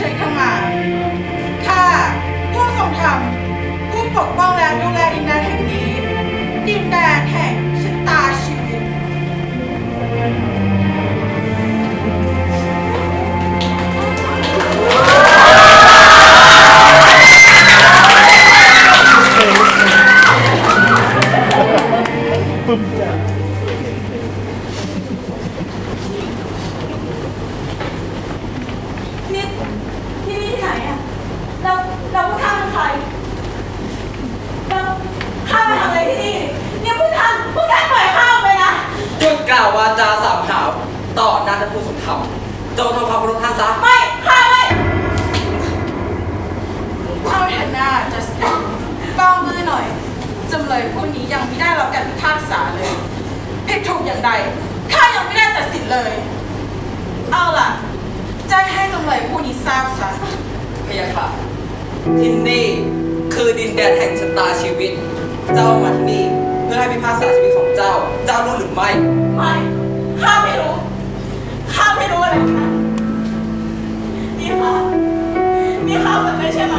Take on my จงทำความเคารพท่านซะ ไม่ข้าไม่เอาเถอะหน้าจัสตินก้องมือหน่อย จำเลยผู้นี้ยังไม่ได้รับการพิพากษาเลยผิดถูกอย่างใดข้ายังไม่ได้ตัดสินเลย เอาล่ะแจ้งให้จำเลยผู้นี้ทราบซะพะยะค่ะที่นี่คือดินแดนแห่งชะตาชีวิต เจ้ามาที่นี่เพื่อให้พิพากษาชีวิตของเจ้า เจ้ารู้หรือไม่ ไม่ข้าไม่รู้ข้าไม่รู้อะไร พี่คะนี่ข้ามันไม่ใช่ไหม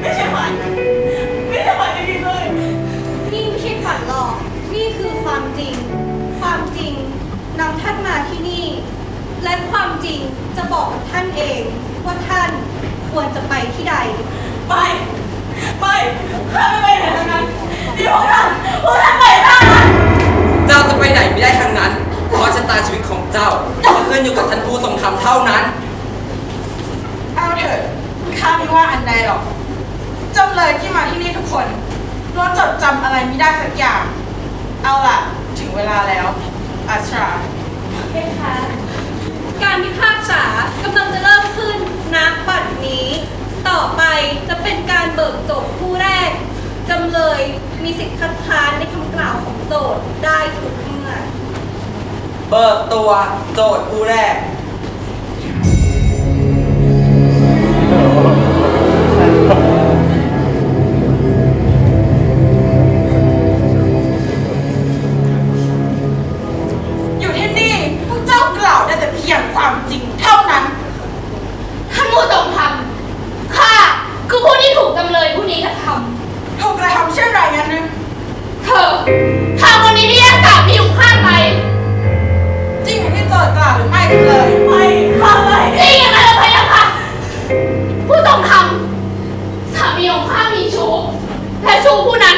ไม่ใช่ไหมไม่ใช่ไหมจริงๆเลย นี่ไม่ใช่ฝันหรอก นี่คือความจริง ความจริงนำท่านมาที่นี่ และความจริงจะบอกกับท่านเองว่าท่านควรจะไปที่ใดไม่ไม่ข้าไม่ไปไหนทั้งนั้นนี่พวกท่านพวกท่านไปข้านะ เจ้าจะไปไหนไม่ได้ทั้งนั้น เพราะชะตาชีวิตของเจ้าจะขึ้นอยู่กับท่านผู้ทรงธรรมเท่านั้น เอาเถอะข้าไม่ว่าอันใดหรอก จำเลยที่มาที่นี่ทุกคนล้วนจดจำอะไรไม่ได้สักอย่าง เอาล่ะ ถึงเว ลาแล้ว อัชราเพคะการพิพากษากำลังจะเริ่มขึ้นนับบัดนี้ ต่อไปจะเป็นการเบิกโจทย์ผู้แรกจำเลยมีสิทธิ์คัดค้านในคำกล่าวของโจทย์ได้ทุกเมื่อ เบิกตัวโจทย์ผู้แรก กระทถูกกระทำเช่นไรงั้นนึำเธอทำคนนี้ที่แยกสามีของข้าไป จริงอย่างที่โจทย์กล่าวหรือไม่กันเลย ไม่ข้าไม่จริงอย่างนั้นหรือไม่ล่ะคะผู้ทรงธรรมสามีของข้ามีชู้และชู้ผู้นั้น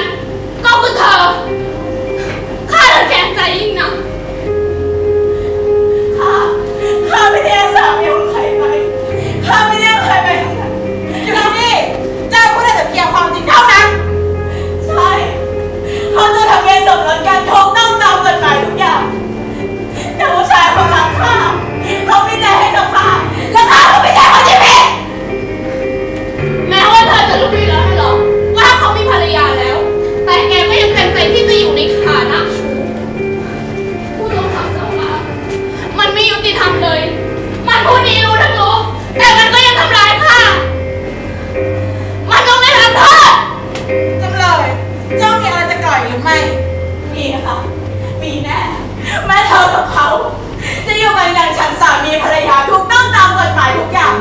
ามีภรรยาถูกต้องตามกฎหมายทุกอย่าง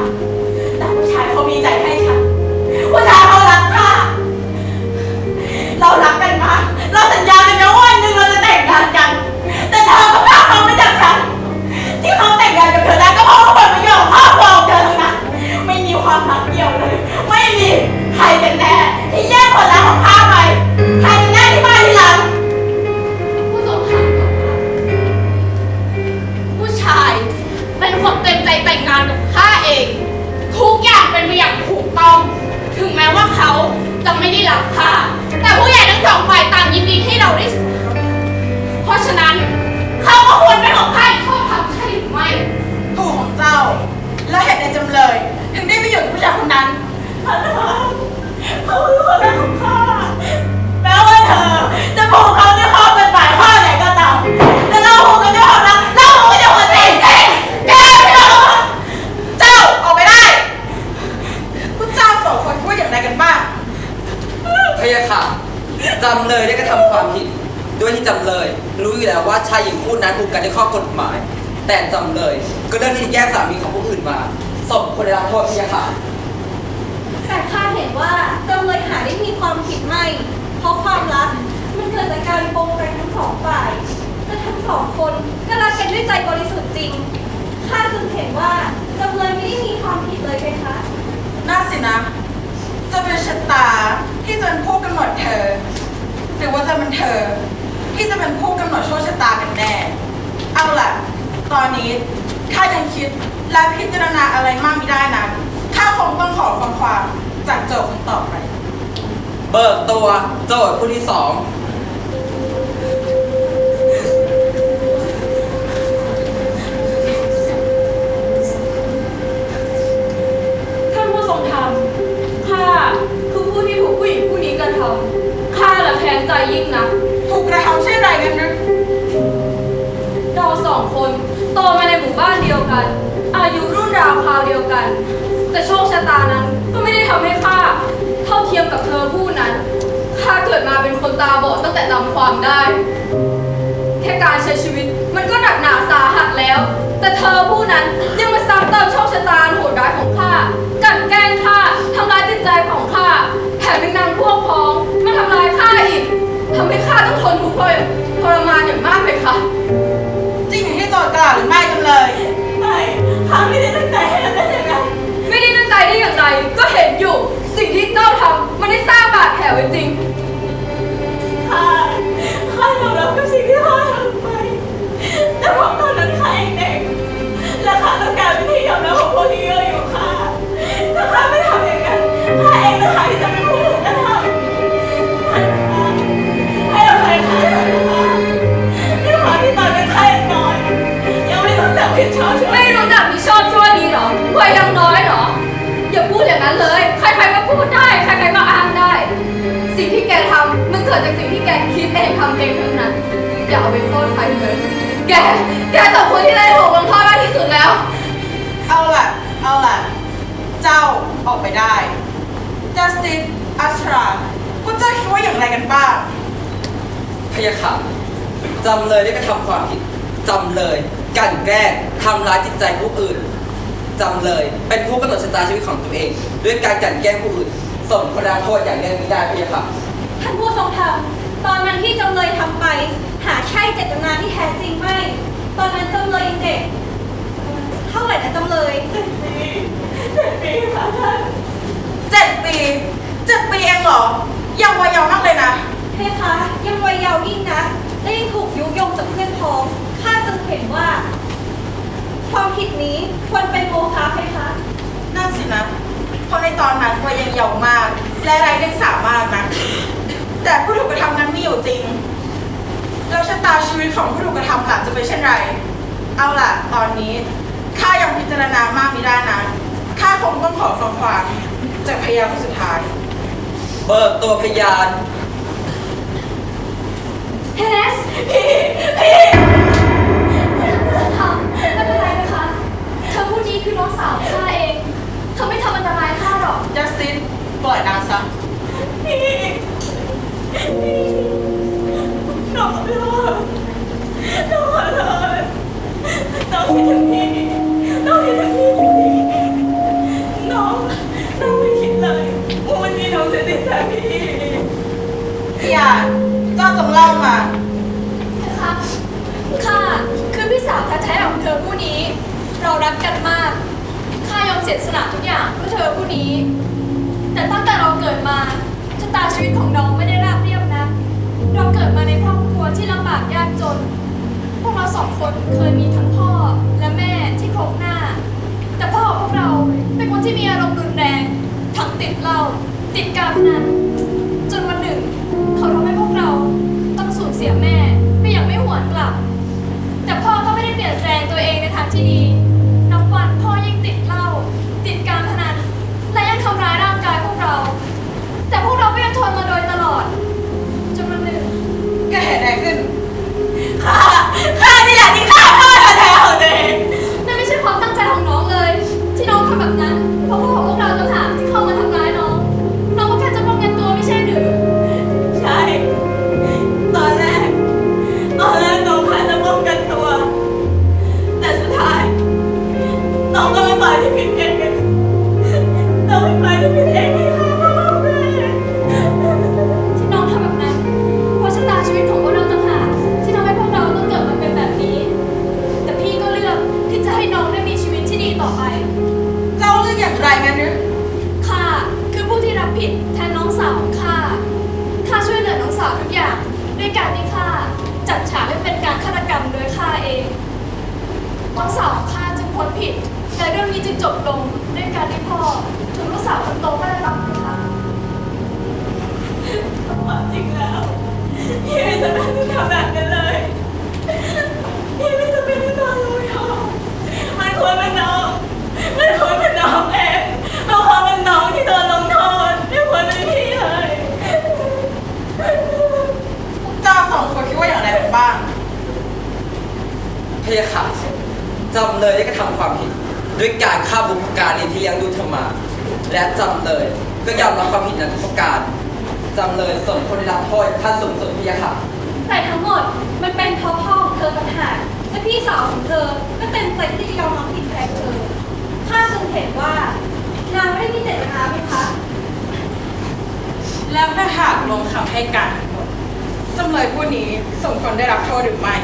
แต่ผู้ชายเขามีใจให้ฉันผู้ชายเขารักข้าเรารักกันมาเราสัญญาา และเหตุใดจำเลย ถึงได้ไปอยู่กับผู้ชายคนนั้นเขาคือคนรักของข้าแม้ว่าเธอจะผูกเขาด้วยข้อกฎหมายข้อไหนก็ตามแต่เราผูกกันด้วยความรักเราผูกกันด้วยหัวใจจริงแกไม่รู้เจ้าออกไปได้พวกเจ้าสองคนพูดอย่างไรกันบ้างพะยะค่ะจำเลยได้กระทำความผิด ด้วยที่จำเลย รู้อยู่แล้วว่าชายหญิงคู่นั้นผูกกันด้วยข้อกฎหมาย แต่จำเลย ก็เลือกที่จะแย่งสามีของผู้อื่นมาสมควรได้รับโทษพะยะค่ะแต่ข้าเห็นว่าจำเลยหาได้มีความผิดไม่ เพราะความรักมันเกิดจากการปรงใจทั้งสองฝ่ายและทั้งสองคนก็รักกันด้วยใจบริสุทธิ์จริงข้าจึงเห็นว่าจำเลยไม่ได้มีความผิดเลยเพคะน่าสินะ จะเป็นชะตาที่จะเป็นผู้กำหนดเธอ หรือว่าจะเป็นเธอ ที่จะเป็นผู้กำหนดโชคชะตากันแน่เอาล่ะ ตอนนี้ข้ายังคิดและพิจารณาอะไรมากไม่ได้นะข้าคงต้องขอฟังความจากโจทย์คนต่อไป เบิกตัวโจทย์ผู้ที่สองท่านผู้ทรงธรรมข้าคือผู้ที่ถูกผู้หญิงผู้นี้กระทำข้าละแค้นใจยิ่งนะถูกกระทำเช่นไรกันหรื บ้านเดียวกันอายุรุ่นราวคราวเดียวกัน แต่โชคชะตานั้นก็ไม่ได้ทำให้ข้าเท่าเทียมกับเธอผู้นั้นข้าเกิดมาเป็นคนตาบอดตั้งแต่จำความได้ แค่การใช้ชีวิตมันก็หนักหนาสาหัสแล้ว แต่เธอผู้นั้นยังมาซ้ำเติมโชคชะตาโหดร้ายของข้ากลันแกล้งข้าทำร้ายจิตใจของข้าแถมยังนำพวกพ้องมาทำร้ายข้าอีกทำให้ข้าต้องทนทุกข์ทรำเองทั้งนั้น อย่าเอาไปโทษใครเลย แก แกสมควรที่ได้ถูกลงโทษมากที่สุดแล้ว เอาล่ะ เอาล่ะ เจ้าออกไปได้ Justin a s t r a พวกเจ้าคิดว่าอย่างไรกันบ้างพะยะค่ะจำเลยได้กระทำความผิดจำเลยกลั่นแกล้งทำร้ายจิตใจผู้อื่นจำเลย เป็นผู้กำหนดชะตาชีวิตของตัวเอง ด้วยการกลั่นแกล้งผู้อื่นสมควรได้รับโทษอย่างแน่ไม่ได้พะยะค่ะท่านผู้ทรงธรรม ตอนนั้นที่จำเลยทำไป หาใช่เจตนาที่แท้จริงไม่ ตอนนั้นจำเลยยังเด็กเท่าไหร่นะจำเลยเจ็ดปีเจ็ดปีค่ะท่านเจ็ดปีเจ็ดปีเองเหรอ ยังวัยเยาว์มากเลยนะ เพคะยังวัยเยาว์ยิ่งนะและยังถูกยุยงจากเพื่อนพ้องข้าจึงเห็นว่า ความผิดนี้ควรเป็นโมฆะเพคะนั่นสินะ เพราะในตอนนั้นวัยยังเยาว์มาก และไร้เดียงสามากนะ แต่ผู้ถูกกระทำนั้นมีอยู่จริง แล้วชะตาชีวิตของผู้ถูกกระทำหลังจะเป็นเช่นไร เอาล่ะ ตอนนี้ข้ายังพิจารณามากไม่ได้นะข้าคงต้องขอฟังความจากพยานคนสุดท้าย เบิกตัวพยาน เฮเลสพี่พี่ทำไม่เป็นไรนะคะ เธอผู้นี้คือน้องสาวข้าเอง เธอไม่ทำอันตรายข้าหรอก จัสตินปล่อยนางซะ พี่ น้องขอโทษน้องขอโทษน้องคิดถึงพี่น้องคิดถึงพี่จริงๆน้องน้องไม่คิดเลยว่าวันนี้น้องจะติดใจพี่พี่ยาเจ้าจงเล่ามา ค่ะข้าคือพี่สาวแท้ๆของเธอผู้นี้ เรารักกันมาก ข้ายอมเสียสละทุกอย่างเพื่อเธอผู้นี้ แต่ตั้งแต่เราเกิดมา ตาชีวิตของน้องไม่ได้ราบเรียบนะเราเกิดมาในครอบครัวที่ลำบากยากจน พวกเราสองคนเคยมีทั้งพ่อและแม่ที่โครงหน้า แต่พ่อของพวกเราเป็นคนที่มีอารมณ์รุนแรง ทั้งติดเหล้าติดการพนัน ต่อไป เจ้าเลือกอย่างไรงั้นหรือข้าคือผู้ที่รับผิดแทนน้องสาวของข้าข้าช่วยเหลือน้องสาวทุกอย่างด้วยการที่ข้าจัดฉากให้เป็นการฆาตกรรมโดยข้าเอง น้องสาวของข้าจึงพ้นผิดแต่เรื่องนี้จึงจบลงด้วยการที่พ่อถูกลูกสาวคนโตก็ได้รับผิดค่ะความจริงแล้วพี่ไม่จำเป็นต้องทำแบบนั้นเลยพี่ไม่จำเป็นต้องโดนลุยหรอกมันควรเป็นน้องมันควรเป็นน้องเองมันควรเป็นน้องที่โดนลงโทษไม่ควรเป็นพี่เลย เจ้าสองคนคิดว่าอย่างไรกันบ้าง พยาค่ะจำเลยได้กระทำความผิด ด้วยการฆ่าบุพการีที่เลี้ยงดูเธอมา และจำเลยก็ยอมรับความผิดนั้นทุกประการจำเลยสมควรได้รับโทษขั้นสูงสุดพยาค่ะแต่ทั้งหมดมันเป็นเพราะพ่อของเธอต่างหากและพี่สาวของเธอก็เต็มใจที่จะยอมรับผิดแทนเธอข้าจึงเห็นว่านางไม่ได้มีเจตนาไหมคะ แล้วถ้าหากลงคำให้การทั้งหมดจำเลยผู้นี้สมควรได้รับโทษหรือไม่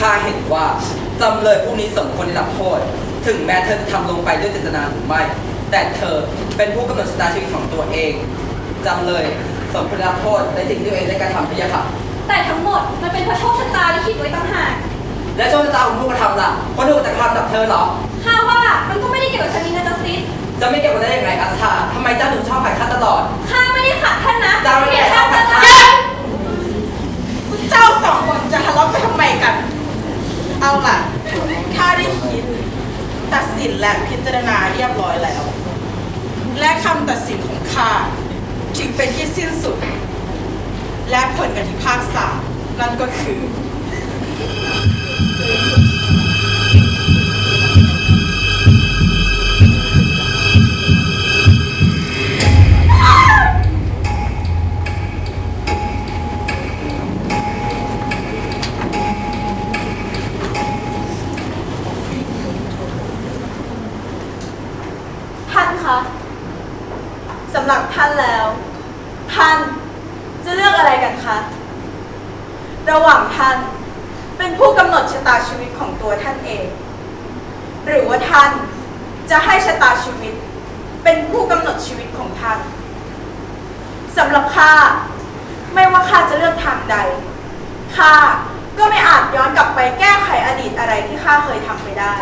ข้าเห็นว่าจำเลยผู้นี้สมควรได้รับโทษ ถึงแม้เธอจะทำลงไปด้วยเจตนาหรือไม่ แต่เธอเป็นผู้กำหนดชะตาชีวิตของตัวเองจำเลยสมควรได้รับโทษในสิ่งที่ตัวเองได้กระทำพยาค่ะ แต่ทั้งหมดมันเป็นเพราะโชคชะตาที่คิดไว้ต่างหากและโชคชะตาของผู้กระทำล่ะคนถูกกระทำกับเธอเหรอข้าว่ามันก็ไม่ได้เกี่ยวกับชนิดนะจัสติสจะไม่เกี่ยวกันได้ยังไงอัสชาทำไมเจ้าถึงชอบฝ่ายข้าตลอดข้าไม่ได้ขัดท่านนะเจ้าไม่ได้ชอบขัดท่านเจ้าสองคนจะทะเลาะกันทำไมกัน เอาล่ะข้าได้คิด ตัดสินและพิจารณาเรียบร้อยแล้ว และคำตัดสินของข้าจึงเป็นที่สิ้นสุด และผลการพิพากษานั่นก็คือ กันคะ ระหว่างท่านเป็นผู้กำหนดชะตาชีวิตของตัวท่านเอง หรือว่าท่านจะให้ชะตาชีวิต เป็นผู้กำหนดชีวิตของท่านสำหรับข้าไม่ว่าข้าจะเลือกทางใดข้าก็ไม่อาจย้อนกลับไปแก้ไขอดีตอะไรที่ข้าเคยทำไปได้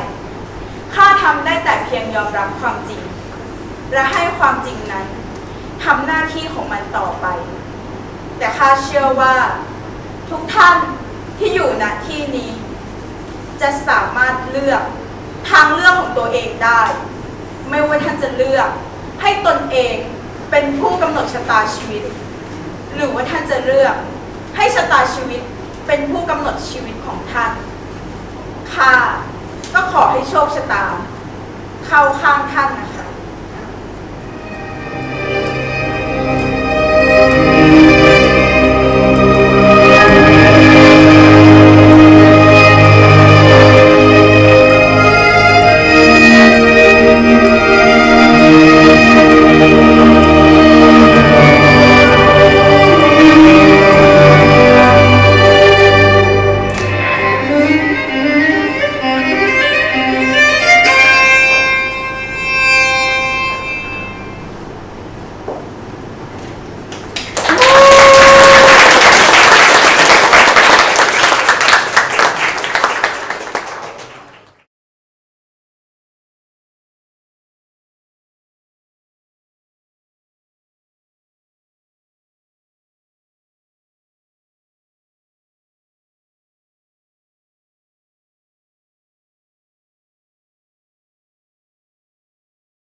ข้าทำได้แต่เพียงยอมรับความจริง และให้ความจริงนั้นทำหน้าที่ของมันต่อไป ข้าเชื่อว่า ทุกท่านที่อยู่ณที่นี้ จะสามารถเลือกทางเลือกของตัวเองได้ ไม่ว่าท่านจะเลือกให้ตนเองเป็นผู้กำหนดชะตาชีวิต หรือว่าท่านจะเลือกให้ชะตาชีวิตเป็นผู้กำหนดชีวิตของท่านข้าก็ขอให้โชคชะตา เข้าข้างท่านนะคะ